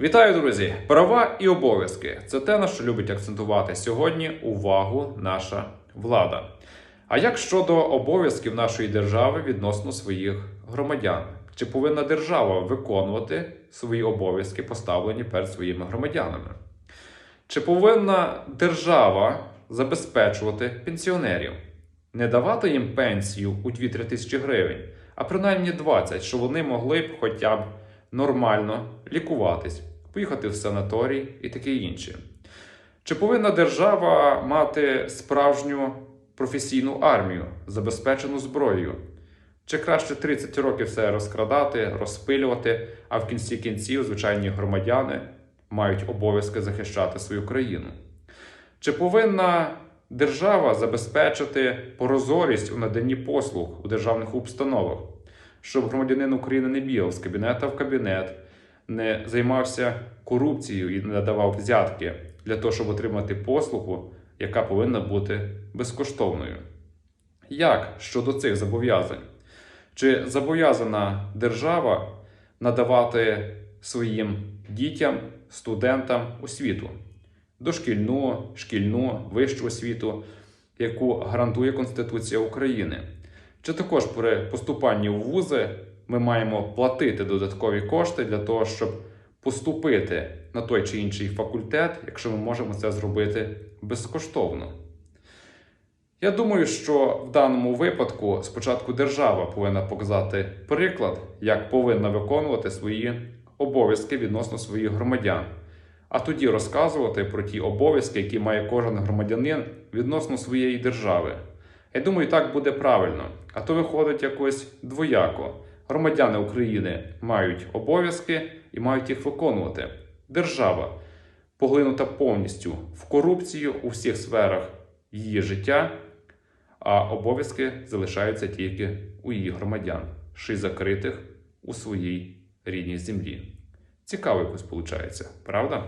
Вітаю, друзі! Права і обов'язки це те, на що любить акцентувати сьогодні увагу наша влада. А як щодо обов'язків нашої держави відносно своїх громадян? Чи повинна держава виконувати свої обов'язки, поставлені перед своїми громадянами? Чи повинна держава забезпечувати пенсіонерів, не давати їм пенсію у 2-3 тисячі гривень, а принаймні 20, щоб вони могли б хоча б нормально лікуватись, поїхати в санаторій і таке інше? Чи повинна держава мати справжню професійну армію, забезпечену зброєю? Чи краще 30 років все розкрадати, розпилювати, а в кінці кінців звичайні громадяни мають обов'язки захищати свою країну? Чи повинна держава забезпечити прозорість у наданні послуг у державних установах, щоб громадянин України не бігав з кабінета в кабінет, не займався корупцією і не надавав взятки для того, щоб отримати послугу, яка повинна бути безкоштовною? Як щодо цих зобов'язань? Чи зобов'язана держава надавати своїм дітям, студентам освіту? Дошкільну, шкільну, вищу освіту, яку гарантує Конституція України? Чи також при поступанні в вузи ми маємо платити додаткові кошти для того, щоб поступити на той чи інший факультет, якщо ми можемо це зробити безкоштовно? Я думаю, що в даному випадку спочатку держава повинна показати приклад, як повинна виконувати свої обов'язки відносно своїх громадян, а тоді розказувати про ті обов'язки, які має кожен громадянин відносно своєї держави. Я думаю, так буде правильно. А то виходить якось двояко. Громадяни України мають обов'язки і мають їх виконувати. Держава поглинута повністю в корупцію у всіх сферах її життя, а обов'язки залишаються тільки у її громадян, ще й закритих у своїй рідній землі. Цікаво якось виходить, правда?